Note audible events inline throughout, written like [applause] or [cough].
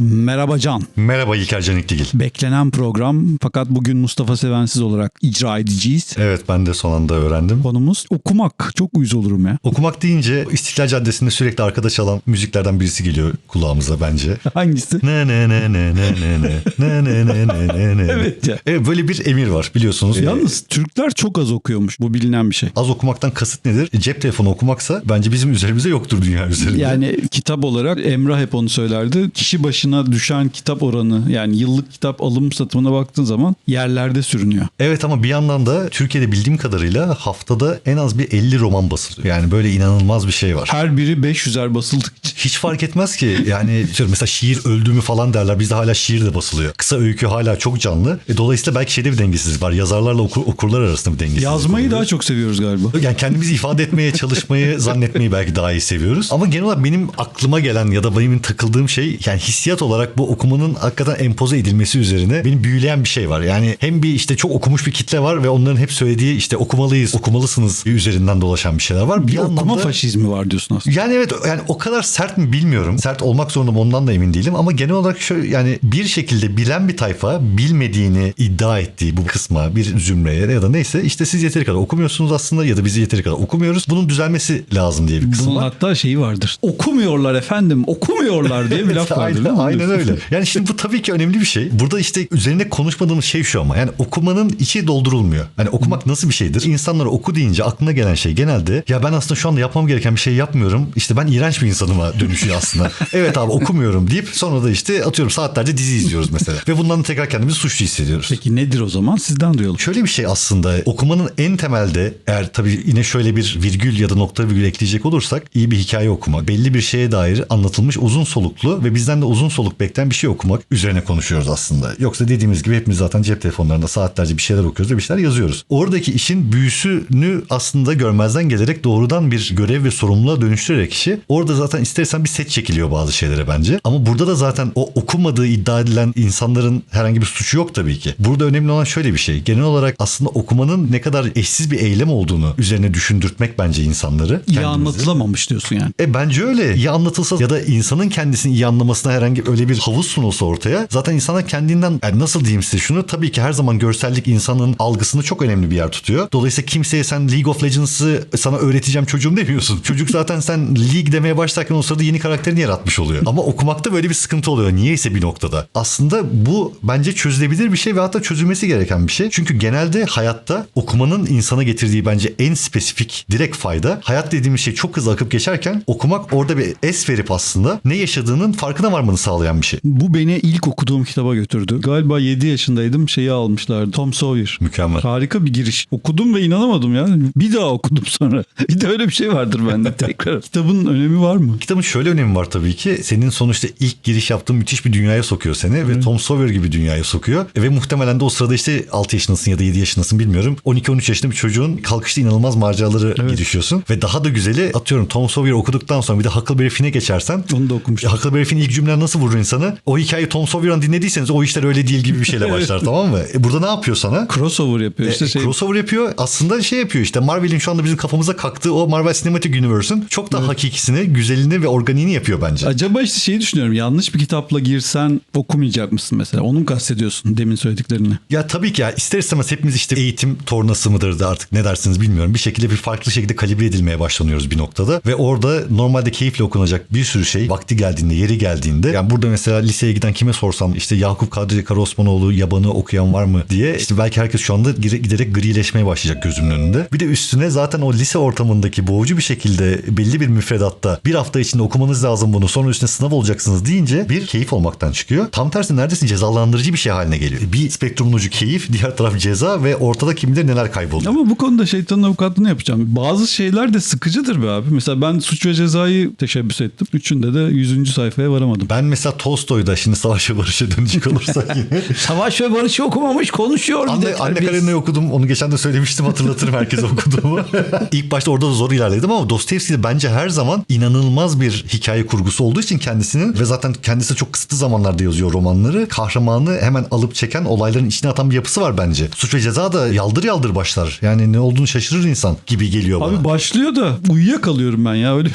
Merhaba Can. Merhaba İlker Canikligil. Beklenen program fakat bugün Mustafa Sevensiz olarak icra edeceğiz. Evet ben de son anda öğrendim. Konumuz okumak. Çok uyuz olurum ya. Okumak deyince İstiklal Caddesi'nde sürekli arkada çalan müziklerden birisi geliyor kulağımıza bence. Hangisi? Ne ne ne ne ne ne ne ne ne ne ne ne ne. Evet ya. Evet, böyle bir emir var biliyorsunuz. Yalnız Türkler çok az okuyormuş. Bu bilinen bir şey. Az okumaktan kasıt nedir? Cep telefonu okumaksa bence bizim üzerimize yoktur dünya üzerinde. Yani kitap olarak Emrah hep onu söylerdi. Kişi başına düşen kitap oranı yani yıllık kitap alım satımına baktığın zaman yerlerde sürünüyor. Evet ama bir yandan da Türkiye'de bildiğim kadarıyla haftada en az bir 50 roman basılıyor. Yani böyle inanılmaz bir şey var. Her biri 500'er basıldığı için. Hiç fark etmez ki yani [laughs] mesela şiir öldü mü falan derler bizde hala şiir de basılıyor. Kısa öykü hala çok canlı. E, dolayısıyla belki şeyde bir dengesizlik var. Yazarlarla okur, okurlar arasında bir dengesizlik Yazmayı oluyor. daha çok seviyoruz galiba. yani kendimizi ifade etmeye çalışmayı [laughs] zannetmeyi belki daha iyi seviyoruz. Ama genel olarak benim aklıma gelen ya da benim takıldığım şey yani hissiyat olarak bu okumanın hakikaten empoze edilmesi üzerine beni büyüleyen bir şey var. Yani hem bir işte çok okumuş bir kitle var ve onların hep söylediği işte okumalıyız, okumalısınız üzerinden dolaşan bir şeyler var. Bir, Bir okuma yandan da- faşizmi var diyorsun aslında. yani evet yani o kadar sert mi bilmiyorum. Sert olmak zorunda mı ondan da emin değilim. Ama genel olarak şöyle yani bir şekilde bilen bir tayfa bilmediğini iddia ettiği bu kısma bir zümreye ya da neyse işte siz yeteri kadar okumuyorsunuz aslında ya da biz yeteri kadar okumuyoruz. Bunun düzelmesi lazım diye bir kısım Bunun var. hatta şeyi vardır. Okumuyorlar efendim, okumuyorlar diye bir [laughs] laf vardır. aynen, değil mi? Aynen öyle. Yani şimdi bu tabii ki önemli bir şey. Burada işte üzerine konuşmadığımız şey şu ama. Yani okumanın içi doldurulmuyor. Hani okumak nasıl bir şeydir? İnsanlara oku deyince aklına gelen şey genelde ya ben aslında şu anda yapmam gereken bir şey yapmıyorum. İşte ben iğrenç bir insanıma dönüşüyor aslında. [laughs] evet abi okumuyorum deyip sonra da işte atıyorum saatlerce dizi izliyoruz mesela. Ve bundan tekrar kendimizi suçlu hissediyoruz. Peki nedir o zaman? Sizden duyalım. Şöyle bir şey aslında okumanın en temelde eğer tabii yine şöyle bir virgül ya da nokta virgül ekleyecek olursak iyi bir hikaye okumak. Belli bir şeye dair anlatılmış uzun soluklu ve bizden de uzun soluk bekleyen bir şey okumak üzerine konuşuyoruz aslında. Yoksa dediğimiz gibi hepimiz zaten cep telefonlarında saatlerce bir şeyler okuyoruz ve bir şeyler yazıyoruz. Oradaki işin büyüsünü aslında görmezden gelerek doğrudan bir görev ve sorumluluğa dönüştürerek kişi orada zaten istersen bir set çekiliyor bazı şeylere bence. Ama burada da zaten o okumadığı iddia edilen insanların herhangi bir suçu yok tabii ki. Burada önemli olan şöyle bir şey. Genel olarak aslında okumanın ne kadar eşsiz bir eylem olduğunu üzerine düşündürtmek bence insanları. İyi kendimizi. anlatılamamış diyorsun yani. E bence öyle. İyi anlatılsa ya da insanın kendisini iyi anlamasına herhangi öyle bir havuz sunulsa ortaya zaten insanlar kendinden yani nasıl diyeyim size şunu tabii ki her zaman görsellik insanın algısını çok önemli bir yer tutuyor. Dolayısıyla kimseye sen League of Legends'ı sana öğreteceğim çocuğum demiyorsun. [laughs] Çocuk zaten sen League demeye başlarken o sırada yeni karakterini yaratmış oluyor. Ama okumakta böyle bir sıkıntı oluyor. Niyeyse bir noktada. Aslında bu bence çözülebilir bir şey ve hatta çözülmesi gereken bir şey. Çünkü genelde hayatta okumanın insana getirdiği bence en spesifik direkt fayda. Hayat dediğimiz şey çok hızlı akıp geçerken okumak orada bir es verip aslında ne yaşadığının farkına varmanı sağlayan bir şey. Bu beni ilk okuduğum kitaba götürdü. Galiba 7 yaşındaydım şeyi almışlardı. Tom Sawyer. Mükemmel. Harika bir giriş. Okudum ve inanamadım ya. Bir daha okudum [laughs] sonra. Bir de öyle bir şey vardır bende [laughs] tekrar. Kitabın önemi var mı? Kitabın şöyle önemi var tabii ki. Senin sonuçta ilk giriş yaptığın müthiş bir dünyaya sokuyor seni ve Tom Sawyer gibi dünyaya sokuyor. Ve muhtemelen de o sırada işte 6 yaşındasın ya da 7 yaşındasın bilmiyorum. 12-13 yaşında bir çocuğun kalkışta inanılmaz maceraları Evet. girişiyorsun. Ve daha da güzeli atıyorum Tom Sawyer okuduktan sonra bir de Huckleberry Finn'e geçersen Onu da okumuştum. Huckleberry Finn ilk cümleler nasıl vurur insanı? O hikayeyi Tom Sawyer'dan dinlediyseniz o işler öyle değil gibi bir şeyle başlar tamam mı? E burada ne yapıyor sana? Crossover yapıyor işte E, şey. crossover yapıyor. Aslında şey yapıyor işte Marvel'in şu anda bizim kafamıza kaktığı o Marvel Cinematic Universe'ın çok daha hakikisini, güzelini ve organiğini yapıyor bence. Acaba işte şeyi düşünüyorum. Yanlış bir kitapla girsen okumayacak mısın mesela? Onu mu kastediyorsun demin söylediklerini? Ya tabii ki ya ister istemez hepimiz işte eğitim tornası mıdır da artık ne dersiniz bilmiyorum. Bir şekilde bir farklı şekilde kalibre edilmeye başlanıyoruz bir noktada. Ve orada normalde keyifle okunacak bir sürü şey vakti geldiğinde, yeri geldiğinde. Yani burada mesela liseye giden kime sorsam işte Yakup Kadri Karaosmanoğlu yabanı okuyan var mı diye işte belki herkes şu anda giderek grileşmeye başlayacak gözümün önünde. Bir de üstüne zaten o lise ortamındaki boğucu bir şekilde belli bir müfredatta bir hafta içinde okumanız lazım bunu sonra üstüne sınav olacaksınız deyince bir keyif olmaktan çıkıyor. Tam tersi neredeyse cezalandırıcı bir şey haline geliyor. Bir spektrumun ucu keyif, diğer taraf ceza ve ortada kim bilir neler kayboldu. Ama bu konuda şeytanın avukatlığını yapacağım. Bazı şeyler de sıkıcıdır be abi. Mesela ben suç ve cezayı teşebbüs ettim. Üçünde de 100. sayfaya varamadım. Ben mesela Tolstoy'da şimdi Savaş ve Barış'a dönecek olursak yine. [laughs] Savaş ve Barış'ı okumamış konuşuyor. bir Anne, de Anne. Karenina'yı okudum. Onu geçen de söylemiştim hatırlatırım herkese okuduğumu. [laughs] İlk başta orada da zor ilerledim ama Dostoyevski'de bence her zaman inanılmaz bir bir hikaye kurgusu olduğu için kendisinin ve zaten kendisi çok kısıtlı zamanlarda yazıyor romanları. Kahramanı hemen alıp çeken olayların içine atan bir yapısı var bence. Suç ve ceza da yaldır yaldır başlar. Yani ne olduğunu şaşırır insan gibi geliyor bana. Abi başlıyor da uyuyakalıyorum ben ya öyle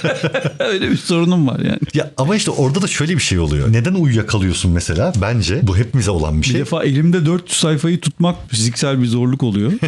[laughs] öyle bir sorunum var yani. Ya ama işte orada da şöyle bir şey oluyor. Neden uyuyakalıyorsun mesela? Bence bu hepimize olan bir Bir şey. defa elimde 400 sayfayı tutmak fiziksel bir zorluk oluyor. [laughs]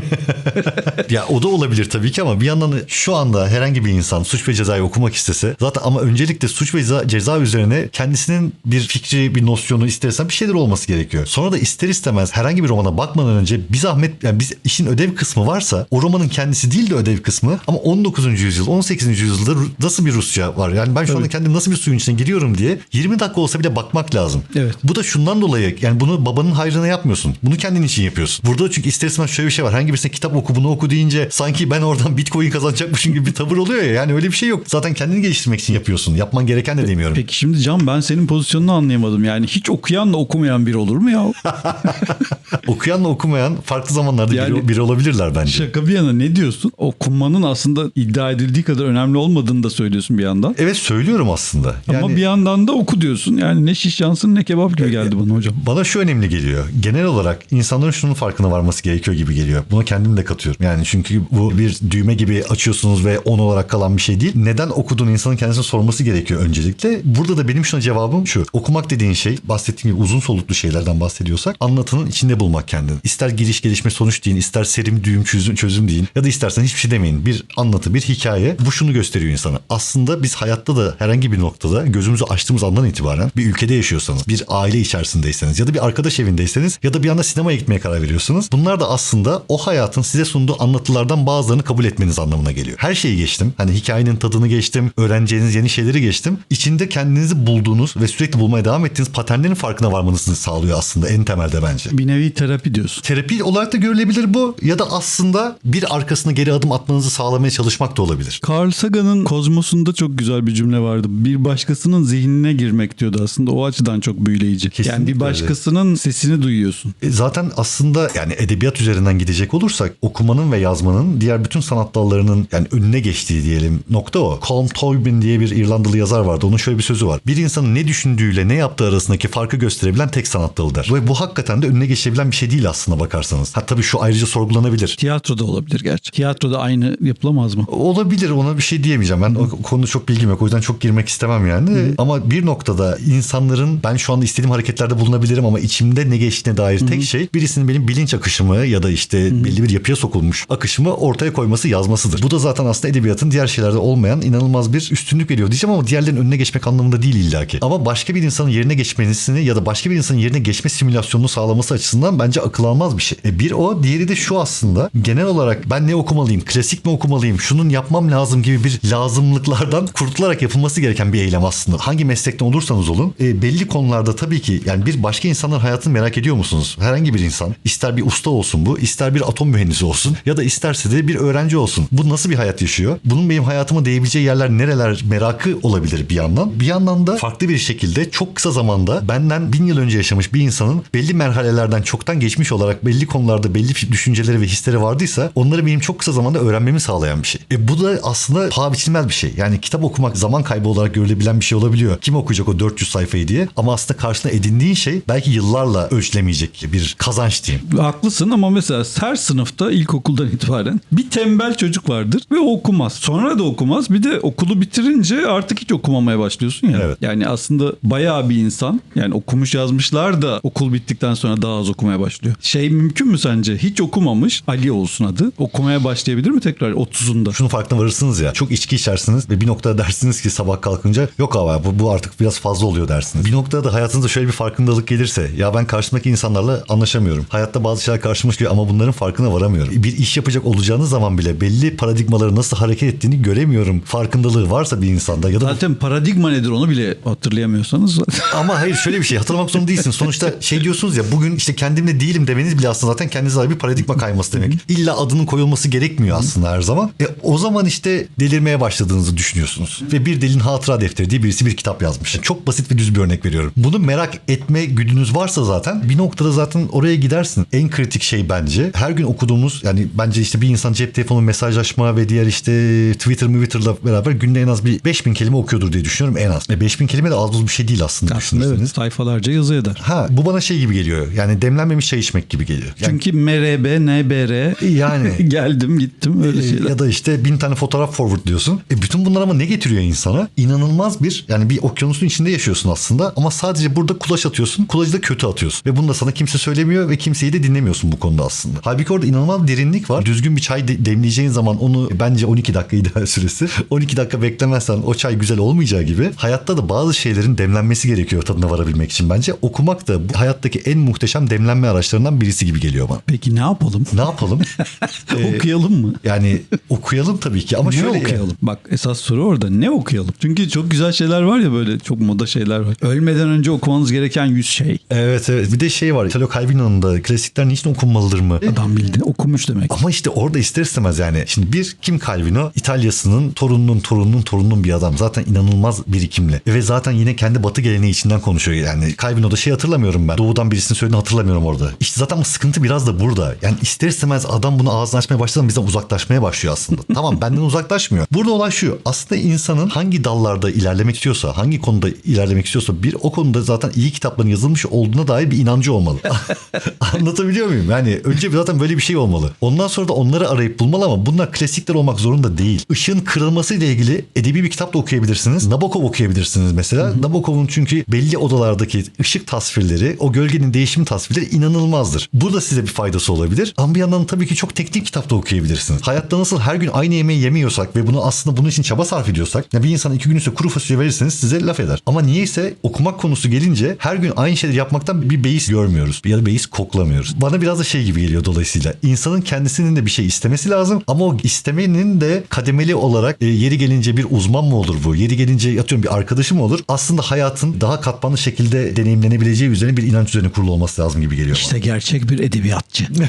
Ya o da olabilir tabii ki ama bir yandan da şu anda herhangi bir insan suç ve cezayı okumak istese zaten ama öncelikle suç ve ceza, üzerine kendisinin bir fikri, bir nosyonu istersen bir şeyler olması gerekiyor. Sonra da ister istemez herhangi bir romana bakmadan önce bir zahmet yani biz işin ödev kısmı varsa o romanın kendisi değil de ödev kısmı ama 19. yüzyıl, 18. yüzyılda nasıl bir Rusya var? Yani ben şu anda kendim nasıl bir suyun içine giriyorum diye 20 dakika olsa bile bakmak lazım. Evet. Bu da şundan dolayı yani bunu babanın hayrına yapmıyorsun. Bunu kendin için yapıyorsun. Burada çünkü ister istemez şöyle bir şey var. Hangi birisine kitap oku bunu oku deyince sanki ben oradan [laughs] bitcoin kazanacakmışım gibi bir tavır oluyor ya. Yani öyle bir şey yok. Zaten kendini geliştirmek için yapıyorsun. Yapman gereken de demiyorum. Peki şimdi Can ben senin pozisyonunu anlayamadım. Yani hiç okuyanla okumayan biri olur mu ya? [laughs] Okuyanla okumayan farklı zamanlarda Yani- biri, biri olabilirler bence. Şaka bir yana ne diyorsun? Okumanın aslında iddia edildiği kadar önemli olmadığını da söylüyorsun bir yandan. Evet söylüyorum aslında. Ama Yani- bir yandan da oku diyorsun. Yani ne şiş yansın ne kebap gibi geldi bana hocam. Bana şu önemli geliyor. Genel olarak insanların şunun farkına varması gerekiyor gibi geliyor. Buna kendim de katıyorum. Yani çünkü bu bir düğme gibi açıyorsunuz ve on olarak kalan bir şey değil. Neden okuduğunu insanın kendisine sorması gerekiyor öncelikle. Burada da benim şuna cevabım şu. Okumak dediğin şey bahsettiğim gibi uzun soluklu şeylerden bahsediyorsak anlatının içinde bulmak kendini. İster giriş gelişme sonuç deyin, ister serim düğüm çözüm, çözüm deyin ya da istersen hiçbir şey demeyin. Bir anlatı, bir hikaye bu şunu gösteriyor insana. Aslında biz hayatta da herhangi bir noktada gözümüzü açtığımız andan itibaren bir ülkede yaşıyorsanız, bir aile içerisindeyseniz ya da bir arkadaş evindeyseniz ya da bir anda sinemaya gitmeye karar veriyorsunuz. Bunlar da aslında o hayatın size sunduğu anlatılardan bazılarını kabul etmeniz anlamına geliyor. Her şeyi geçtim. Hani hikayenin tadını geçtim, öğreneceğiniz yeni şeyleri geçtim. İçinde kendinizi bulduğunuz ve sürekli bulmaya devam ettiğiniz paternlerin farkına varmanızı sağlıyor aslında en temelde bence. Bir nevi terapi diyorsun. Terapi olarak da görülebilir bu ya da aslında bir arkasına geri adım atmanızı sağlamaya çalışmak da olabilir. Carl Sagan'ın Kozmos'unda çok güzel bir cümle vardı. Bir başkasının zihnine girmek diyordu aslında. O açıdan çok büyüleyici. yani Kesinlikle bir başkasının sesini duyuyorsun. E, Zaten aslında yani edebiyat üzerinden gidecek olursak okumanın ve yazmanın diğer bütün sanat dallarının yani önüne geçtiği diyelim nokta o. Colm Toybin diye bir İrlandalı yazar vardı. Onun şöyle bir sözü var. Bir insanın ne düşündüğüyle ne yaptığı arasındaki farkı gösterebilen tek sanat dalıdır. Ve bu hakikaten de önüne geçebilen bir şey değil aslında bakarsanız. Ha tabii şu ayrıca sorgulanabilir. Tiyatroda olabilir gerçi. Tiyatroda aynı yapılamaz mı? Olabilir ona bir şey diyemeyeceğim. Ben o konuda çok bilgim yok. O yüzden çok girmek istemem yani. Ama bir noktada insanların ben şu anda istediğim hareketlerde bulunabilirim ama içimde ne geçtiğine dair tek şey birisinin benim bilinç akışımı ya da işte belli bir yapıya sokulmuş akışımı ortaya koyması yazmasıdır. Bu da zaten aslında edebiyatın diğer şeylerde olmayan inanılmaz bir üstünlük veriyor diyeceğim ama diğerlerinin önüne geçmek anlamında değil illaki. Ama başka bir insanın yerine geçmesini ya da başka bir insanın yerine geçme simülasyonunu sağlaması açısından bence akıl almaz bir şey. E bir o, diğeri de şu aslında. Genel olarak ben ne okumalıyım, klasik mi okumalıyım, şunun yapmam lazım gibi bir lazımlıklardan kurtularak yapılması gereken bir eylem aslında. Hangi olursanız olun. e, belli konularda tabii ki yani bir başka insanların hayatını merak ediyor musunuz? Herhangi bir insan, ister bir usta olsun bu, ister bir atom mühendisi olsun ya da isterse de bir öğrenci olsun. Bu nasıl bir hayat yaşıyor? Bunun benim hayatıma değebileceği yerler nereler merakı olabilir bir yandan. Bir yandan da farklı bir şekilde çok kısa zamanda benden bin yıl önce yaşamış bir insanın belli merhalelerden çoktan geçmiş olarak belli konularda belli düşünceleri ve hisleri vardıysa onları benim çok kısa zamanda öğrenmemi sağlayan bir şey. E bu da aslında paha biçilmez bir şey. Yani kitap okumak zaman kaybı olarak görülebilen bir şey olabiliyor. Kim okuyacak o 400 sayfayı diye. Ama aslında karşına edindiğin şey belki yıllarla ölçülemeyecek bir kazanç diyeyim. Haklısın ama mesela her sınıfta ilkokuldan itibaren bir tembel çocuk vardır ve okumaz. Sonra da okumaz. Bir de okulu bitirince artık hiç okumamaya başlıyorsun ya. Evet. Yani aslında bayağı bir insan yani okumuş yazmışlar da okul bittikten sonra daha az okumaya başlıyor. Şey mümkün mü sence? Hiç okumamış Ali olsun adı. Okumaya başlayabilir mi tekrar 30'unda? Şunun farkına varırsınız ya. Çok içki içersiniz ve bir noktada dersiniz ki sabah kalkınca yok abi bu, bu artık biraz fazla oluyor dersiniz. Bir noktada da hayatınızda şöyle bir farkındalık gelirse ya ben karşımdaki insanlarla anlaşamıyorum. Hayatta bazı şeyler karşıma çıkıyor ama bunların farkına varamıyorum. Bir iş yapacak olacağınız zaman bile belli paradigmaları nasıl hareket ettiğini göremiyorum. Farkındalığı varsa bir insanda ya da Zaten paradigma nedir onu bile hatırlayamıyorsanız [laughs] Ama hayır şöyle bir şey hatırlamak zorunda değilsin. Sonuçta şey diyorsunuz ya bugün işte kendimle değilim demeniz bile aslında zaten kendinize ait bir paradigma kayması demek. İlla adının koyulması gerekmiyor aslında her zaman. E, o zaman işte delirmeye başladığınızı düşünüyorsunuz. Ve bir delin hatıra defteri diye birisi bir kitap yazmış. Çok basit ve düz bir örnek veriyorum. Bunu merak etme güdünüz varsa zaten bir noktada zaten oraya gidersin. En kritik şey bence her gün okuduğumuz yani bence işte bir insan cep telefonu mesajlaşma ve diğer işte Twitter Twitter'la beraber günde en az bir 5000 kelime okuyordur diye düşünüyorum en az. E 5000 kelime de az buz bir şey değil aslında, Aslında evet sayfalarca yazı eder. Ha bu bana şey gibi geliyor. Yani demlenmemiş çay içmek gibi geliyor. Yani, Çünkü MRB, NBR yani [laughs] geldim gittim öyle e, şeyler. ya da işte bin tane fotoğraf forward diyorsun. E bütün bunlar ama ne getiriyor insana? İnanılmaz bir yani bir okyanusun içinde yaşıyorsun aslında ama sadece burada kulaç atıyorsun. Kulacı da kötü atıyorsun. Ve bunu da sana kimse söylemiyor ve kimseyi de dinlemiyorsun bu konuda aslında. Halbuki orada inanılmaz bir derinlik var. Düzgün bir çay de- demleyeceğin zaman onu bence 12 dakika ideal [laughs] süresi. 12 dakika beklemezsen o çay güzel olmayacağı gibi hayatta da bazı şeylerin demlenmesi gerekiyor tadına varabilmek için bence. Okumak da bu hayattaki en muhteşem demlenme araçlarından birisi gibi geliyor bana. Peki ne yapalım? Ne yapalım? Ee, [laughs] Okuyalım mı? yani okuyalım tabii ki ama ne şöyle okuyalım? Bak esas soru orada. Ne okuyalım? Çünkü çok güzel şeyler var ya böyle çok moda şeyler var. Ölmeden önce okumanız gereken 100 şey. Evet evet bir de şey var Italo Calvino'nun da klasikler niçin okunmalıdır mı? Adam bildi. Okumuş demek. Ama işte orada ister istemez yani. Şimdi bir kim Calvino? İtalya'sının torununun torununun torununun bir adam. Zaten inanılmaz birikimli. Ve zaten yine kendi batı geleneği içinden konuşuyor. Yani Calvino'da şey hatırlamıyorum ben. Doğudan birisinin söylediğini hatırlamıyorum orada. İşte zaten bu sıkıntı biraz da burada. Yani ister istemez adam bunu ağzını açmaya başladan bizden uzaklaşmaya başlıyor aslında. [laughs] tamam benden uzaklaşmıyor. Burada olan şu. Aslında insanın hangi dallarda ilerlemek istiyorsa, hangi konuda ilerlemek istiyorsa bir o konuda zaten iyi kitapların yazılmış olduğuna dair bir inancı olmalı. [laughs] Anlatabiliyor muyum? Yani önce zaten böyle bir şey olmalı. Ondan sonra da onları arayıp bulmalı ama bunlar klasikler olmak zorunda değil. Işığın kırılması ile ilgili edebi bir kitap da okuyabilirsiniz. Nabokov okuyabilirsiniz mesela. Nabokov'un çünkü belli odalardaki ışık tasvirleri, o gölgenin değişim tasvirleri inanılmazdır. Burada size bir faydası olabilir. Ama bir yandan tabii ki çok teknik kitap da okuyabilirsiniz. Hayatta nasıl her gün aynı yemeği yemiyorsak ve bunu aslında bunun için çaba sarf ediyorsak ya bir insan iki gün üstüne kuru fasulye verirseniz size laf eder. Ama niyeyse okumak konusu gelince her gün aynı şeyleri yapmaktan bir beis görmüyoruz. Ya da beis koklamıyoruz. Bana biraz da şey gibi geliyor dolayısıyla. İnsanın kendisinin de bir şey istemesi lazım ama o istemenin de kademeli olarak e, yeri gelince bir uzman mı olur bu? Yeri gelince atıyorum bir arkadaşı mı olur? Aslında hayatın daha katmanlı şekilde deneyimlenebileceği üzerine bir inanç üzerine kurulu olması lazım gibi geliyor İşte gerçek bir edebiyatçı. bana.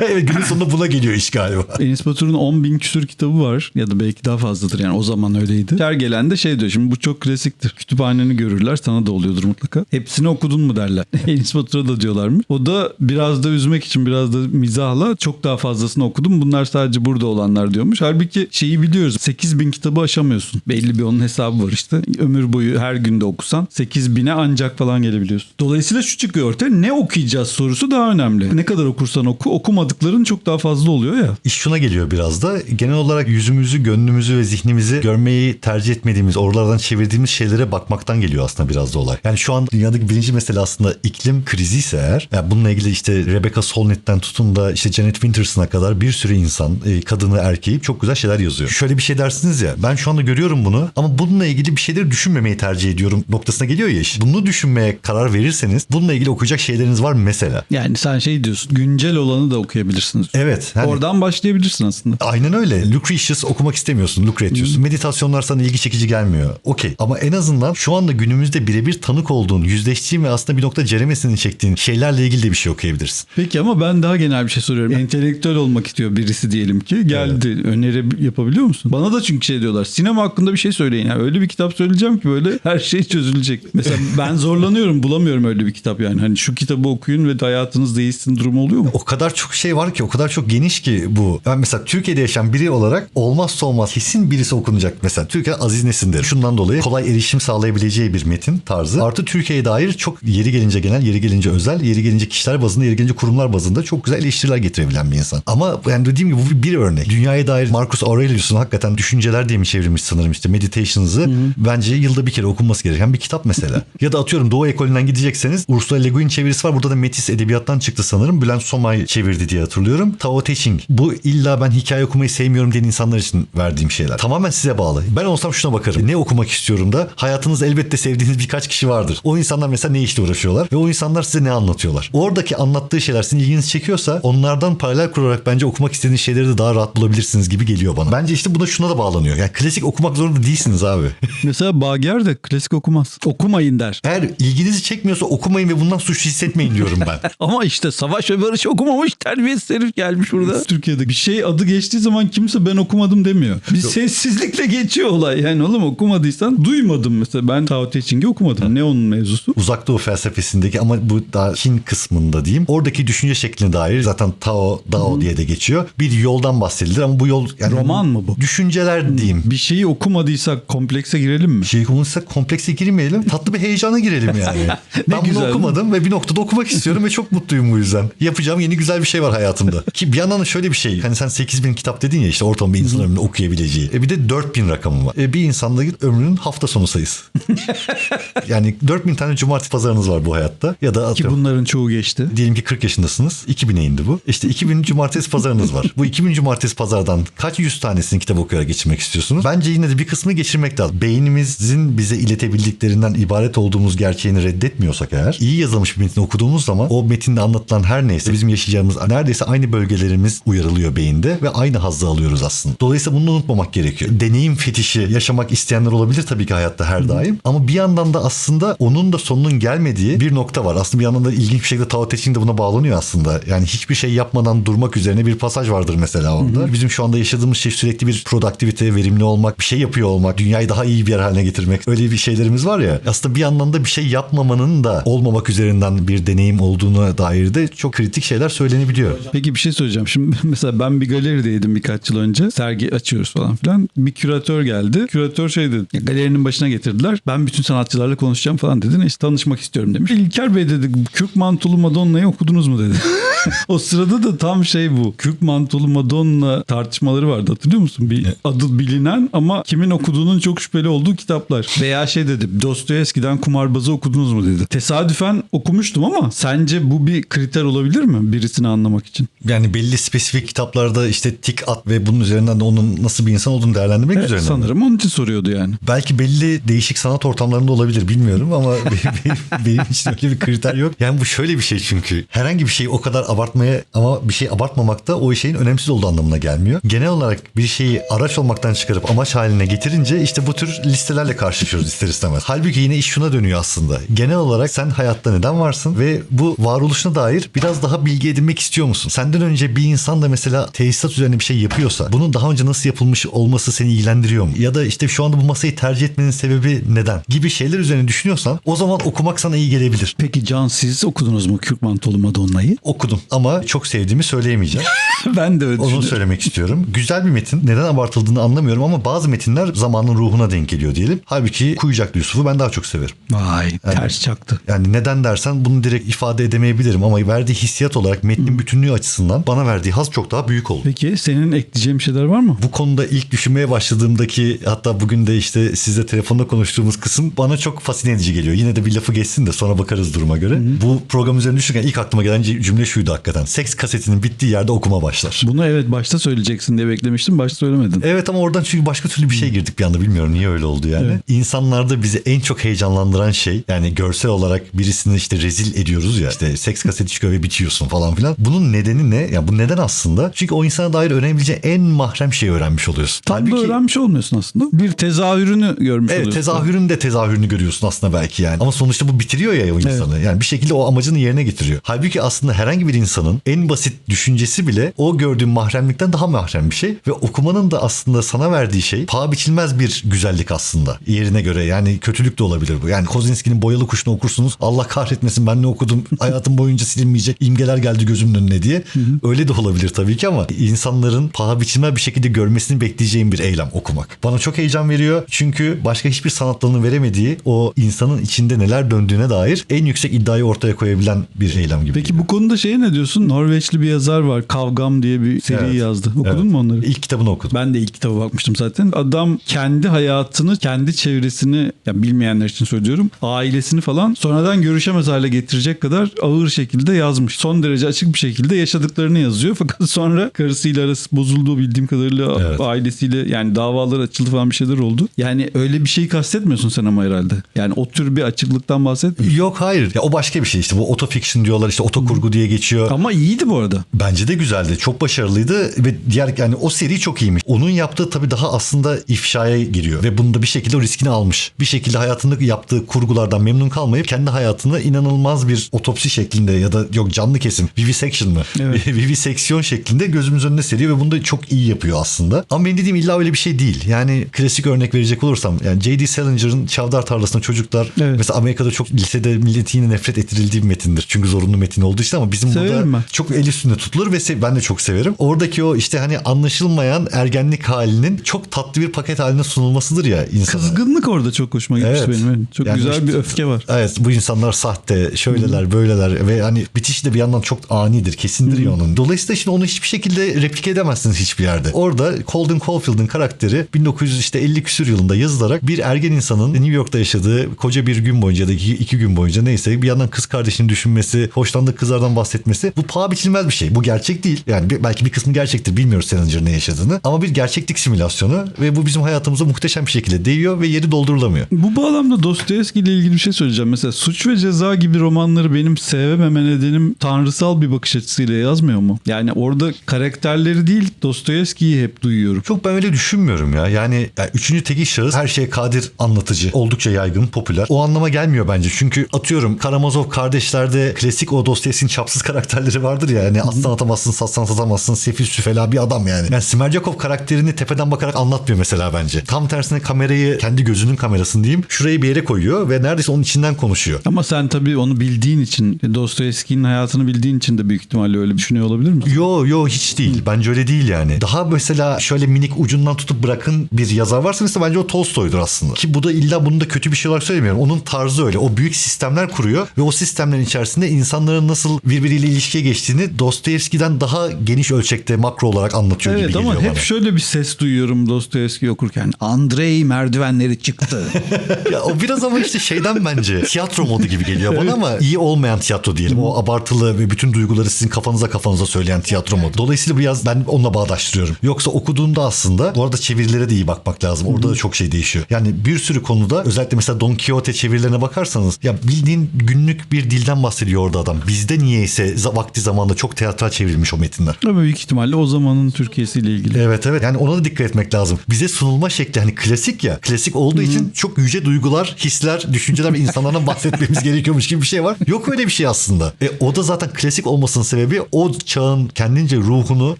[laughs] evet, günün sonunda buna geliyor iş galiba. Enis Batur'un 10 bin küsür kitabı var ya da belki daha fazladır yani o zaman öyleydi. Her gelen de şey diyor şimdi bu çok klasiktir. Kütüphaneni görürler sana da oluyordur mutlaka. Hepsini okudun mu derler. [laughs] Enis Batur'a da diyorlarmış. O da biraz da üzmek için biraz da mizahla çok daha fazlasını okudum. Bunlar sadece burada olanlar diyormuş. Halbuki şeyi biliyoruz 8 bin kitabı aşamıyorsun. Belli bir onun hesabı var işte. Ömür boyu her günde okusan 8 bine ancak falan gelebiliyorsun. Dolayısıyla şu çıkıyor ortaya ne okuyacağız sorusu daha önemli. Ne kadar okursan oku okumadıkların çok daha fazla oluyor ya. İş şuna geliyor biraz da genel olarak yüzümüzü, gönlümüzü ve zihnimizi görmeyi tercih etmediğimiz, oralardan çevirdiğimiz şeylere bakmaktan geliyor aslında biraz da olay. Yani şu an dünyadaki birinci mesele aslında iklim krizi ise eğer, yani bununla ilgili işte Rebecca Solnit'ten tutun da işte Janet Winters'ına kadar bir sürü insan, e, kadını, erkeği çok güzel şeyler yazıyor. Şöyle bir şey dersiniz ya, ben şu anda görüyorum bunu ama bununla ilgili bir şeyleri düşünmemeyi tercih ediyorum noktasına geliyor ya iş. Bunu düşünmeye karar verirseniz bununla ilgili okuyacak şeyleriniz var mesela? Yani sen şey diyorsun güncel olanı da okuyabilirsiniz. Evet. hani- Oradan başlayabilirsin aslında. Aynen öyle. Lucretius okumak istemiyorsun. Lucretius. Meditasyonlar sana ilgi çekici gelmiyor. Okey. Ama en azından şu anda günümüzde birebir tanık olduğun, yüzleştiğin ve aslında bir nokta ceremesini çektiğin şeylerle ilgili de bir şey okuyabilirsin. Peki ama ben daha genel bir şey soruyorum. Entelektüel olmak istiyor birisi diyelim ki. Geldi. Öneri yapabiliyor musun? Bana da çünkü şey diyorlar. Sinema hakkında bir şey söyleyin. Yani öyle bir kitap söyleyeceğim ki böyle her şey çözülecek. Mesela [laughs] ben zorlanıyorum. Bulamıyorum öyle bir kitap yani. Hani şu kitabı okuyun ve hayatınız değişsin durumu oluyor mu? O kadar çok şey var ki, o kadar çok geniş ki bu. Ben mesela Türkiye'de yaşayan biri olarak olmazsa olmaz kesin birisi okunacak. Mesela Türkiye Aziz Nesin'dir. Şundan dolayı kolay erişim sağlayabileceği bir metin tarzı. Artı Türkiye'ye dair çok yeri gelince genel, yeri gelince özel, yeri gelince kişiler bazında, yeri gelince kurumlar bazında çok güzel eleştiriler getirebilen bir insan. Ama yani dediğim gibi bu bir- örnek. Dünyaya dair Marcus Aurelius'un hakikaten düşünceler diye mi çevrilmiş sanırım işte Meditations'ı bence yılda bir kere okunması gereken bir kitap mesela. [laughs] ya da atıyorum Doğu ekolünden gidecekseniz Ursula Le Guin çevirisi var. Burada da Metis edebiyattan çıktı sanırım. Bülent Somay çevirdi diye hatırlıyorum. Tao Te Ching. Bu illa ben hikaye okumayı sevmiyorum diyen insanlar için verdiğim şeyler. Tamamen size bağlı. Ben olsam şuna bakarım. Ne okumak istiyorum da hayatınızda elbette sevdiğiniz birkaç kişi vardır. O insanlar mesela ne işle uğraşıyorlar ve o insanlar size ne anlatıyorlar. Oradaki anlattığı şeyler sizin ilginizi çekiyorsa onlardan paralel kurarak bence okumak istediğiniz şeyleri de daha rahat bulabilirsiniz gibi geliyor bana. Bence işte bu da şuna da bağlanıyor. Yani klasik okumak zorunda değilsiniz abi. [laughs] Mesela Bager de klasik okumaz. Okumayın der. Eğer ilginizi çekmiyorsa okumayın ve bundan suç hissetmeyin diyorum ben. [laughs] Ama işte Savaş ve Barış okumamış terbiyesiz herif gelmiş burada. Türkiye'de bir şey adı geçtiği zaman kimse ben okumadım demiyor. Bir sessizlikle geçiyor olay. Yani oğlum okumadıysan duymadım mesela. Ben Tao Te Ching'i okumadım. Ne onun mevzusu? Uzak Doğu felsefesindeki ama bu daha Çin kısmında diyeyim. Oradaki düşünce şekline dair zaten Tao, Dao diye de geçiyor. Bir yoldan bahsedilir ama bu yol yani Roman mı bu? Düşünceler diyeyim. Bir şeyi şeyi okumadıysak komplekse girelim mi? Şey konuşsak komplekse girmeyelim. Tatlı bir heyecana girelim yani. [laughs] ben bunu güzel. okumadım ve bir noktada okumak istiyorum ve çok mutluyum bu yüzden. Yapacağım yeni güzel bir şey var hayatımda. Ki bir yandan da şöyle bir şey. Hani sen 8000 kitap dedin ya işte ortalama bir insan ömründe okuyabileceği. E bir de 4000 rakamı var. E bir insanda ömrünün hafta sonu sayısı. [laughs] yani 4000 tane cumartesi pazarınız var bu hayatta. Ya da Ki atıyorum. bunların çoğu geçti. Diyelim ki 40 yaşındasınız. 2000'e indi bu. İşte 2000 cumartesi pazarınız var. Bu 2000 cumartesi pazardan kaç yüz tanesini kitap okuyarak geçirmek istiyorsunuz? Bence yine de bir kısmını geçirmek lazım. Beynimizin bize iletebildiklerinden ibaret olduğumuz gerçeğini reddetmiyorsak eğer iyi yazılmış bir metni okuduğumuz zaman o metinde anlatılan her neyse bizim yaşayacağımız neredeyse aynı bölgelerimiz uyarılıyor beyinde ve aynı hazzı alıyoruz aslında. Dolayısıyla bunu unutmamak gerekiyor. Deneyim fetişi yaşamak isteyenler olabilir tabii ki hayatta her daim. Ama bir yandan da aslında onun da sonunun gelmediği bir nokta var. Aslında bir yandan da ilginç bir şekilde Tao Te Ching de buna bağlanıyor aslında. Yani hiçbir şey yapmadan durmak üzerine bir pasaj vardır mesela orada. Bizim şu anda yaşadığımız şey sürekli bir produktivite, verimli olmak, bir şey yapıyor olmak, dünyayı daha iyi bir yer haline getirmek. Öyle bir şeylerimiz var ya. Aslında bir yandan da bir şey yapmamanın da olmamak üzerinden bir deneyim olduğuna dair de çok kritik şeyler söylenebiliyor. Peki bir şey söyleyeceğim. Şimdi [laughs] mesela ben bir galerideydim birkaç yıl önce. Sergi açıyoruz falan filan. Bir küratör geldi. Küratör şey dedi. "Ya galerinin başına getirdiler. Ben bütün sanatçılarla konuşacağım falan dedi. Neyse tanışmak istiyorum demiş. İlker Bey dedi. Kürk Mantolu Madonna'yı okudunuz mu dedi. [laughs] o sırada da tam şey bu. Kürk Mantolu Madonna tartışmaları vardı hatırlıyor musun? Bir adı bilinen ama kimin okuduğunun çok şüpheli olduğu kitaplar. Veya şey dedi. Dostoyevski'den Kumarbaz'ı okudunuz mu dedi. Tesadüfen okumuştum ama sence bu bir kriter olabilir mi birisini anlamak için? Yani belli spesifik kitaplarda işte tik at ve bunun üzerinden de onun nasıl bir insan olduğunu değerlendirmek Evet, üzerinden. mi? sanırım onun için soruyordu yani. Belki belli değişik sanat ortamlarında olabilir bilmiyorum ama [laughs] benim, benim için öyle bir kriter yok. Yani bu şöyle bir şey çünkü. Herhangi bir şeyi o kadar abartmaya ama bir şey abartmamak da o şeyin önemsiz olduğu anlamına gelmiyor. Genel olarak bir şeyi araç olmaktan çıkarıp amaç haline getirince işte bu tür listelerle karşılaşıyoruz ister istemez. Halbuki yine iş şuna dönüyor aslında. Genel olarak sen hayatta neden varsın ve bu varoluşuna dair biraz daha bilgi edinmek istiyor musun? Senden önce bir insan da mesela tesisat üzerine bir şey yapıyorsa bunun daha önce nasıl yapılmış olması seni ilgilendiriyor mu? Ya da işte şu anda bu masayı tercih etmenin sebebi neden? Gibi şeyler üzerine düşünüyorsan o zaman okumak sana iyi gelebilir. Peki Can siz okudunuz mu Kürk Mantolu Madonna'yı? Okudum ama çok sevdiğimi söyleyemeyeceğim. [laughs] ben de öyle Onu söylemek istiyorum. Güzel bir metin. Neden abartıldığını anlamıyorum ama bazı metinler zamanın ruhuna denk geliyor diyelim. Halbuki Kuyucaklı Yusuf'u ben daha çok severim. Vay ters çaktı. Yani neden dersen bunu direkt ifade edemeyebilirim ama verdiği hissiyat olarak metnin bütünlüğü açısından bana verdiği haz çok daha büyük oldu. Peki senin ekleyeceğin şeyler var mı? Bu konuda ilk düşünmeye başladığımdaki hatta bugün de işte sizle telefonda konuştuğumuz kısım bana çok fascine edici geliyor. Yine de bir lafı geçsin de sonra bakarız duruma göre. Bu program üzerine düşünürken ilk aklıma gelen cümle şuydu hakikaten. Seks kasetinin bittiği yerde okuma başlar. Bunu evet başta söyleyeceksin diye beklemiştim. Başta söylemedin. Evet ama oradan çünkü başka türlü bir şey girdik bir anda bilmiyorum niye öyle oldu yani. Evet. İnsanlarda bizi en çok heyecanlandıran şey yani görsel olarak birisini işte rezil ediyoruz ya işte seks kaseti çıkıyor ve bitiyorsun falan filan. Bunun nedeni ne? Ya bu neden aslında? Çünkü o insana dair öğrenebileceğin en mahrem şeyi öğrenmiş oluyorsun. Tam da öğrenmiş olmuyorsun aslında. Bir tezahürünü görmüş Evet oluyorsun. Tezahürün de tezahürünü görüyorsun aslında belki yani. Ama sonuçta bu bitiriyor ya o insanı. Yani bir şekilde o amacını yerine getiriyor. Halbuki aslında herhangi bir insanın en basit düşüncesi bile o gördüğün mahremlikten daha mahrem bir şey. Ve okumanın da aslında sana verdiği şey paha biçilmez bir güzellik aslında. Yerine göre yani kötülük de olabilir bu. Yani Kozinski'nin boyalı kuşunu okursunuz. Allah kahretmesin ben ne okudum [laughs] hayatım boyunca silinmeyecek imgeler geldi gözümün önüne diye. Öyle de olabilir tabii ki ama insanların paha biçilmez bir şekilde görmesini bekleyeceğim bir eylem okumak. Bana çok heyecan veriyor. Çünkü başka hiçbir sanat dalının veremediği o insanın içinde neler döndüğüne dair en yüksek iddiayı ortaya koyabilen bir eylem gibi. Peki bu konuda şeye ne diyorsun? Norveçli bir yazar var. Kavgam diye bir seri Evet. yazdı. Okudun Evet. mu onları? İlk kitabını okudum. Ben de ilk kitaba bakmıştım zaten. Adam kendi hayatını, kendi çevresini, ya bilmeyenler için söylüyorum, ailesini falan sonradan görüşemez hale getirecek kadar ağır şekilde yazmış. Son derece açık bir şekilde yaşadıklarını yazıyor. [laughs] Fakat sonra karısıyla arası bozulduğu bildiğim kadarıyla Evet. ailesiyle yani davalar açıldı falan bir şeyler oldu. Yani öyle bir şeyi kastetmiyorsun sen ama herhalde. Yani o tür bir açıklıktan bahsetmiyorsun. Yok hayır. Ya o başka bir şey işte. Bu otofiction diyorlar işte otokurgu diye geçiyor. Ama iyiydi bu arada. Bence de güzeldi. Çok başarılıydı ve diğer yani o seri çok iyiymiş. Onun yaptığı tabii daha aslında ifşaya giriyor ve bunda bir şekilde o riskini almış. Bir şekilde hayatında yaptığı kurgulardan memnun kalmayıp kendi hayatını inanılmaz bir otopsi şeklinde ya da yok canlı kesim vivisection mı? Evet. [laughs] Viviseksiyon şeklinde gözümüz önüne seriyor ve bunu da çok iyi yapıyor aslında. Ama benim dediğim illa öyle bir şey değil. Yani klasik örnek verecek olursam yani J.D. Salinger'ın Çavdar Tarlası'nda çocuklar Evet. mesela Amerika'da çok lisede milleti yine nefret ettirildiği bir metindir. Çünkü zorunlu metin olduğu için ama bizim Seve Severim ben. çok el üstünde tutulur ve ben de çok severim. Oradaki o işte hani anlaşılmayan ergenlik halinin çok tatlı bir paket haline sunulmasıdır ya insana. Kızgınlık orada çok hoşuma gitmiş Evet. benim. Çok Yani güzel işte- bir öfke var. Evet bu insanlar sahte, şöyleler, böyleler ve hani bitiş de bir yandan çok anidir, kesindir ya onun. Dolayısıyla şimdi onu hiçbir şekilde replike edemezsiniz hiçbir yerde. Orada Holden Caulfield'ın karakteri 1950 küsür yılında yazılarak bir ergen insanın New York'ta yaşadığı koca bir gün boyunca ya da iki, iki gün boyunca neyse bir yandan kız kardeşini düşünmesi, hoşlandığı kızlardan bahsetmesi bu paha biçilmez bir şey. Bu gerçek değil. Yani bir- belki bir kısmı gerçektir. Bilmiyoruz Salinger ne yaşadığını. Ama bir gerçeklik simülasyonu ve bu bizim hayatımıza muhteşem bir şekilde değiyor ve yeri doldurulamıyor. Bu bağlamda Dostoyevski ile ilgili bir şey söyleyeceğim. Mesela Suç ve Ceza gibi romanları benim sevmeme nedenim tanrısal bir bakış açısıyla yazmıyor mu? Yani orada karakterleri değil Dostoyevski'yi hep duyuyorum. Çok ben öyle düşünmüyorum ya. Yani, yani üçüncü tekil şahıs her şeye kadir anlatıcı. Oldukça yaygın, popüler. O anlama gelmiyor bence. Çünkü atıyorum Karamazov kardeşlerde klasik o Dostoyevski'nin çapsız [laughs] karakterleri vardır ya. Yani aslan atamazsın, satsan satamazsın, sefil süfela bir adam yani. Yani Smerdyakov karakterini tepeden bakarak anlatmıyor mesela bence. Tam tersine kamerayı kendi gözünün kamerasını diyeyim. Şurayı bir yere koyuyor ve neredeyse onun içinden konuşuyor. Ama sen tabii onu bildiğin için, Dostoyevski'nin hayatını bildiğin için de büyük ihtimalle öyle düşünüyor olabilir misin? Yo yo hiç değil. Bence öyle değil yani. Daha mesela şöyle minik ucundan tutup bırakın bir yazar varsa mesela bence o Tolstoy'dur aslında. Ki bu da illa bunu da kötü bir şey olarak söylemiyorum. Onun tarzı öyle. O büyük sistemler kuruyor ve o sistemlerin içerisinde insanların nasıl birbiriyle ilişkiye geçtiğini Dostoyevski'den daha geniş ölçekte makro olarak anlatıyor Evet gibi ama geliyor hep bana. şöyle bir ses duyuyorum Dostoyevski okurken. Andrei merdivenleri çıktı. [laughs] ya o biraz ama işte şeyden bence tiyatro modu gibi geliyor bana ama iyi olmayan tiyatro diyelim. O abartılı ve bütün duyguları sizin kafanıza kafanıza söyleyen tiyatro modu. Dolayısıyla biraz ben onunla bağdaştırıyorum. Yoksa okuduğunda aslında bu arada çevirilere de iyi bakmak lazım. Orada da çok şey değişiyor. Yani bir sürü konuda özellikle mesela Don Quixote çevirilerine bakarsanız ya bildiğin günlük bir dilden bahsediyor orada adam. Bizde niyeyse vakti zamanında çok teatral çevrilmiş o metinler. Ama büyük ihtimalle o zamanın Türkiye'siyle ilgili. Evet evet yani ona da dikkat etmek lazım. Bize sunulma şekli hani klasik ya. Klasik olduğu için çok yüce duygular, hisler, düşünceler ve insanlardan [laughs] bahsetmemiz gerekiyormuş gibi bir şey var. Yok öyle bir şey aslında. E, o da zaten klasik olmasının sebebi o çağın kendince ruhunu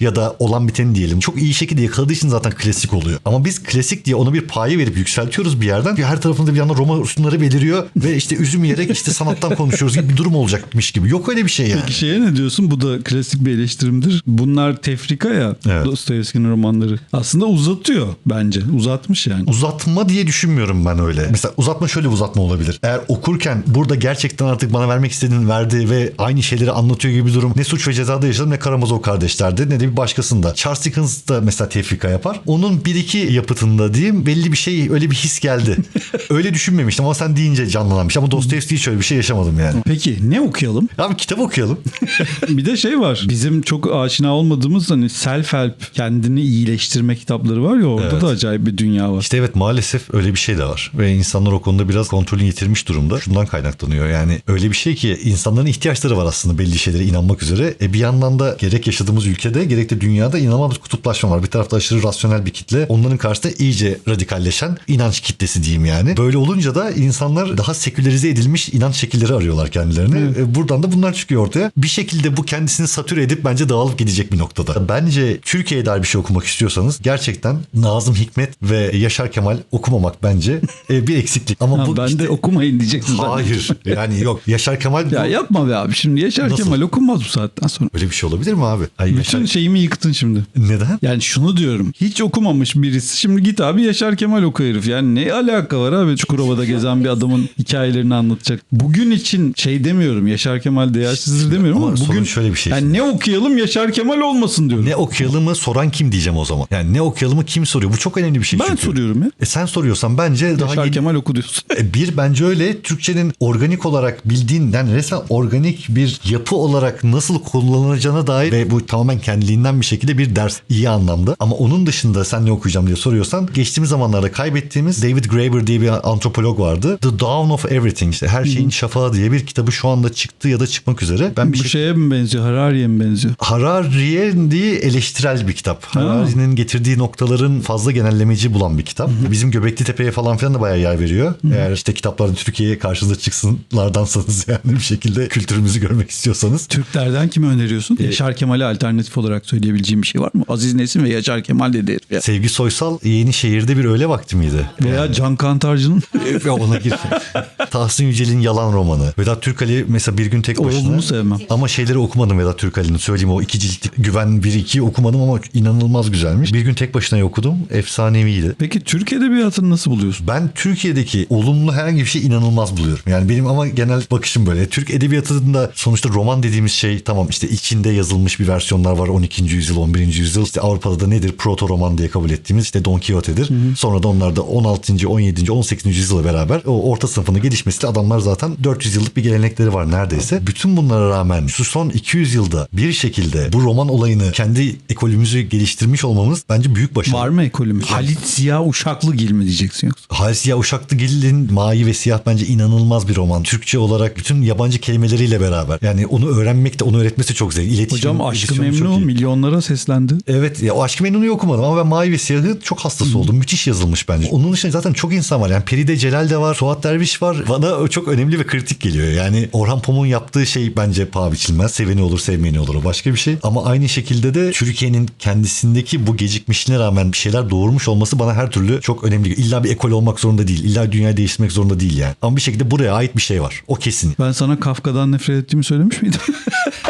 ya da olan biteni diyelim çok iyi şekilde yakaladığı için zaten klasik oluyor. Ama biz klasik diye ona bir paye verip yükseltiyoruz bir yerden. Her tarafında bir yandan Roma üstünleri beliriyor ve işte üzüm yiyerek işte sanattan konuşuyoruz gibi bir durum olacakmış gibi. Yok öyle bir şey yani. Peki şeye ne diyorsun? Bu da klasik bir eleştirimdir. Bunlar tefrika ya Evet. Dostoyevski'nin romanları. Aslında uzatıyor bence. Uzatmış yani. Uzatma diye düşünmüyorum ben öyle. Mesela uzatma şöyle bir uzatma olabilir. Eğer okurken burada gerçekten artık bana vermek istediğini verdi ve aynı şeyleri anlatıyor gibi bir durum ne suç ve cezada yaşadım ne Karamazov kardeşlerde ne de bir başkasında. Charles Dickens da mesela tefrika yapar. Onun bir iki yapıtında diyeyim belli bir şey öyle bir his geldi. [laughs] öyle düşünmemiştim ama sen deyince canlanmış. Ama Dostoyevski hiç öyle bir şey yaşamadım yani. Peki ne okuyalım? Abi kitap okuyalım. [laughs] bir de şey var. Bizim çok aşina olmadığımız hani self-help kendini iyileştirme kitapları var ya orada Evet. da acayip bir dünya var. İşte evet maalesef öyle bir şey de var. Ve insanlar o konuda biraz kontrolünü yitirmiş durumda. Şundan kaynaklanıyor. Yani öyle bir şey ki insanların ihtiyaçları var aslında belli şeylere inanmak üzere. E bir yandan da gerek yaşadığımız ülkede gerek de dünyada inanılmaz kutuplaşma var. Bir tarafta aşırı rasyonel bir kitle. Onların karşısında iyice radikalleşen inanç kitlesi diyeyim yani. Böyle olunca da insanlar daha sekülerize edilmiş inanç şekilleri arıyorlar kendilerine. E buradan da bunlar çıkıyor ortaya. Bir şekilde bu kendisini satüre edip bence dağılıp gidecek bir noktada. Bence Türkiye'ye dair bir şey okumak istiyorsanız gerçekten Nazım Hikmet ve Yaşar Kemal okumamak bence [laughs] e, bir eksiklik. Ama Ha, bu ben işte- de okumayın diyeceksin. Hayır. Yani yok. Yaşar Kemal Ya yapma be abi şimdi Yaşar Nasıl? Kemal okunmaz bu saatten sonra. Öyle bir şey olabilir mi abi? Ay, Bütün Yaşar... şeyimi yıktın şimdi. Neden? Yani şunu diyorum. Hiç okumamış birisi. Şimdi git abi Yaşar Kemal oku herif. Yani ne alaka var abi Çukurova'da gezen bir adamın hikayelerini anlatacak. Bugün için şey demiyorum. Yaşar Kemal değersizdir demiyorum ama, Ama bugün şöyle bir şey Yani ne okuyalım Yaşar Kemal olmasın diyorum. Ne okuyalımı soran kim diyeceğim o zaman. Yani ne okuyalımı kim soruyor? Bu çok önemli bir şey ben çünkü. soruyorum ya. E sen soruyorsan bence daha Yaşar yeni- Kemal oku diyorsun. E Bir bence öyle Türkçenin organik olarak bildiğinden resmen organik bir yapı olarak nasıl kullanılacağına dair ve bu tamamen kendiliğinden bir şekilde bir ders iyi anlamda. Ama onun dışında sen ne okuyacağım diye soruyorsan geçtiğimiz zamanlarda kaybettiğimiz David Graeber diye bir antropolog vardı. The Dawn of Everything işte her şeyin şafağı diye bir kitabı şu anda çıktı ya da çıkmak üzere. Ben bir Bu şey şeye mi benziyor? Harari'ye mi benziyor? Harari diye eleştirel bir kitap. Harari'nin getirdiği noktaların fazla genellemeci bulan bir kitap. Bizim Göbekli Tepe'ye falan filan da bayağı yer veriyor. Eğer işte kitaplarda Türkiye'ye karşınıza çıksınlardansanız [laughs] yani bir şekilde kültürümüzü görmek istiyorsanız. Türklerden kimi öneriyorsun? Yaşar Kemal'e alternatif olarak söyleyebileceğim bir şey var mı? Aziz Nesin ve Yaşar Kemal dedi. Sevgi Soysal Yenişehir'de bir öğle vakti miydi? Veya Can Kantarcı'nın [laughs] Ve ona gir. [laughs] Tahsin Yücel'in Yalan romanı. Vedat Türkali mesela bir gün tek başına. oğlunu sevmem. Ama şeyleri okumadım Vedat Türkali'nin. Söyleyeyim o iki ciltlik Güven 1-2'yi okumadım ama inanılmaz güzelmiş. Bir gün tek başına okudum. Efsaneviydi. Peki Türk edebiyatını nasıl buluyorsun? Ben Türkiye'deki olumlu herhangi bir şey inanılmaz buluyorum. Yani benim ama genel bakışım böyle. Türk edebiyatında sonuçta roman dediğimiz şey tamam işte içinde yazılmış bir versiyonlar var 12. yüzyıl 11. yüzyıl. İşte Avrupa'da da nedir? Proto roman diye kabul ettiğimiz işte Don Quixote'dir. Sonra da onlar da 16. 17. 18. yüzyıla beraber o orta sınıfının gelişmesiyle adamlar zaten 400 yıllık bir gelenekleri var neredeyse. Bütün bunlara rağmen şu son 200 yılda bir şekilde bu roman olayını kendi ekolümüzü geliştirmiş olmamız bence büyük başarı. Var mı ekolümüz? Halit Ziya Uşaklıgil mi diyeceksin yoksa? Halis Ya Uşaklıgil'in Mavi ve Siyah bence inanılmaz bir roman. Türkçe olarak bütün yabancı kelimeleriyle beraber. Yani onu öğrenmek de onu öğretmesi çok zevkli. İletişim, Hocam Aşkı Memnu milyonlara seslendi. Evet ya o Aşkı Memnu'yu okumadım ama ben Mavi ve Siyah'ı çok hastası oldum. Müthiş yazılmış bence. Onun dışında zaten çok insan var. Yani Peride Celal de var, Suat Derviş var. Bana çok önemli ve kritik geliyor. Yani Orhan Pamuk'un yaptığı şey bence paha biçilmez. Seveni olur, sevmeyeni olur o başka bir şey. Ama aynı şekilde de Türkiye'nin kendisindeki bu gecikmişliğine rağmen bir şeyler doğurmuş olması bana her türlü çok önemli. İlla bir ekol olmak zorunda değil. İlla dünyayı değiştirmek zorunda değil yani. Ama bir şekilde buraya ait bir şey var. O kesin. Ben sana Kafka'dan nefret ettiğimi söylemiş miydim? [laughs]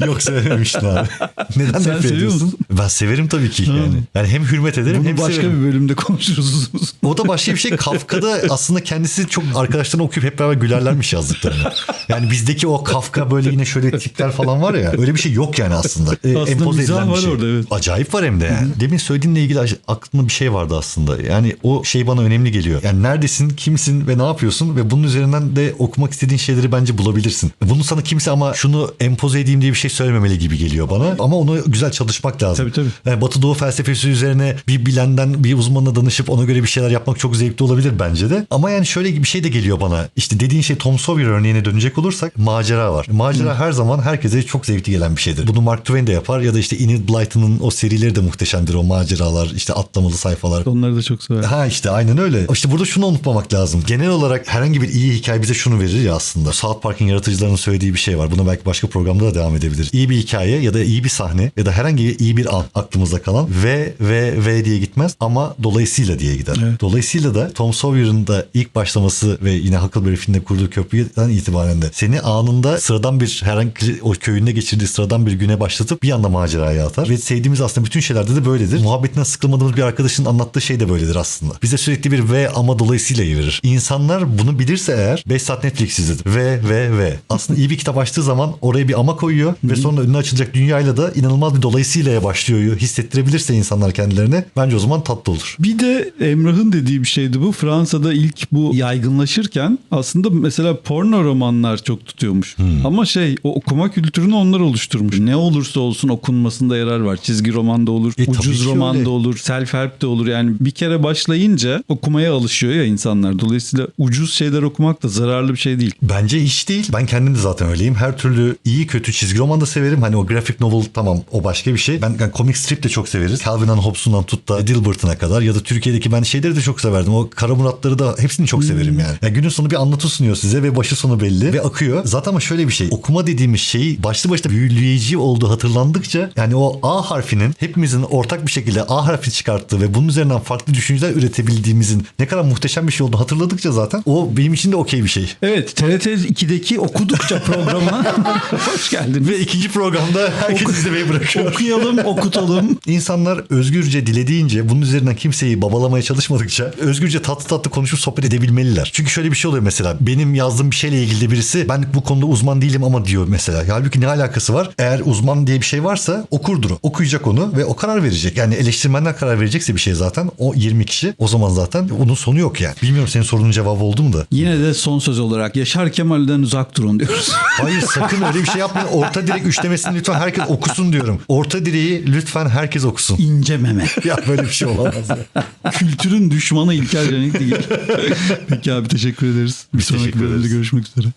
[laughs] Yok sevmemiştin abi. [laughs] Neden Sen nefret seviyor ediyorsun? musun? Ben severim tabii ki yani. Yani hem hürmet ederim Bunu hem başka severim. bir bölümde konuşuruz. O da başka bir şey. Kafka'da aslında kendisi çok arkadaşlarına okuyup hep beraber gülerlermiş yazdıklarını. Yani bizdeki o Kafka böyle yine şöyle tipler falan var ya. Öyle bir şey yok yani aslında. Ee, Aslında empoze mizah edilen bir var şey. orada, evet. Acayip var hem de yani. Demin söylediğinle ilgili aklımda bir şey vardı aslında. Yani o şey bana önemli geliyor. Yani neredesin, kimsin ve ne yapıyorsun ve bunun üzerinden de okumak istediğin şeyleri bence bulabilirsin. Bunu sana kimse ama şunu empoze edeyim diye bir şey söylememeli gibi geliyor bana. Ama onu güzel çalışmak lazım. Tabii, tabii. Yani Batı Doğu felsefesi üzerine bir bilenden bir uzmanına danışıp ona göre bir şeyler yapmak çok zevkli olabilir bence de. Ama yani şöyle bir şey de geliyor bana. İşte dediğin şey Tom Sawyer örneğine dönecek olursak macera var. Macera her zaman herkese çok zevkli gelen bir şeydir. Bunu Mark Twain de yapar ya da işte Enid Blyton'un o serileri de muhteşemdir o maceralar işte atlamalı sayfalar. Onları da çok severim. Ha işte aynen öyle. İşte burada şunu unutmamak lazım. Genel olarak herhangi bir iyi hikaye bize şunu verir ya aslında. South Park'ın yaratıcılarının söylediği bir şey var. Buna belki başka programda da devam edebilir. İyi bir hikaye ya da iyi bir sahne ya da herhangi iyi bir an aklımızda kalan ve ve ve diye gitmez ama dolayısıyla diye gider. Evet. Dolayısıyla da Tom Sawyer'ın da ilk başlaması ve yine Huckleberry Finn'le kurduğu köprüden itibaren de seni anında sıradan bir herhangi o köyünde geçirdiği sıradan bir güne başlatıp bir anda maceraya atar. Ve sevdiğimiz aslında bütün şeylerde de böyledir. Muhabbetinden sıkılmadığımız bir arkadaşın anlattığı şey de böyledir aslında. Bize sürekli bir ve ama dolayısıyla verir. İnsanlar bunu bilirse eğer 5 saat Netflix izledim. Ve ve ve. Aslında iyi bir kitap açtığı zaman oraya bir ama koyuyor ve sonra önüne açılacak dünyayla da inanılmaz bir dolayısıyla başlıyor. Hissettirebilirse insanlar kendilerine bence o zaman tatlı olur. Bir de Emrah'ın dediği bir şeydi bu. Fransa'da ilk bu yaygınlaşırken aslında mesela porno romanlar çok tutuyormuş. Hmm. Ama şey o okuma kültürünü onlar oluşturmuş. Ne olursa olsun okunmasında yarar var. Çizgi roman da olur, E, ucuz ki roman öyle. da olur, self help de olur. Yani bir kere başlayınca okumaya alışıyor ya insanlar. Dolayısıyla ucuz şeyler okumak da zararlı bir şey değil. Bence hiç değil. Ben kendim de zaten öyleyim. Her türlü iyi kötü çizgi roman da severim. Hani o graphic novel tamam o başka bir şey. Ben yani comic strip de çok severiz. Calvin and Hobbes'undan tut da Dilbert'ına kadar ya da Türkiye'deki ben şeyleri de çok severdim. O Kara Muratları da hepsini çok severim yani. yani. Günün sonu bir anlatı sunuyor size ve başı sonu belli ve akıyor. Zaten ama şöyle bir şey. Okuma dediğimiz şey başlı başına büyüleyici olduğu hatırlandıkça yani o A harfinin hepimizin ortak bir şekilde A harfi çıkarttığı ve bunun üzerinden farklı düşünceler üretebildiğimizin ne kadar muhteşem bir şey olduğunu hatırladıkça zaten o benim için de okey bir şey. Evet TRT 2'deki okudukça programına [laughs] [laughs] hoş geldin. Ve ikinci programda herkes izlemeyi bırakıyor. Okuyalım, okutalım. İnsanlar özgürce dilediğince bunun üzerinden kimseyi babalamaya çalışmadıkça özgürce tatlı tatlı konuşup sohbet edebilmeliler. Çünkü şöyle bir şey oluyor mesela benim yazdığım bir şeyle ilgili birisi ben bu konuda uzman değilim ama diyor mesela. Halbuki ne alakası var? Eğer uzman diye bir şey varsa okurdur. Okuyacak onu ve o karar verecek. Yani eleştirmenler karar verecekse bir şey zaten o 20 kişi o zaman zaten onun sonu yok yani. Bilmiyorum senin sorunun cevabı oldu mu da? Yine de son söz olarak Yaşar Kemal'den uzak durun diyoruz. Hayır sakın öyle bir şey yapmayın. Orta direk üçlemesini lütfen herkes okusun diyorum. Orta direği lütfen herkes okusun. İnce meme. [laughs] ya böyle bir şey olamaz ya. Kültürün düşmanı İlker Canik değil. Peki abi teşekkür ederiz. Bir sonraki bölümde görüşmek üzere.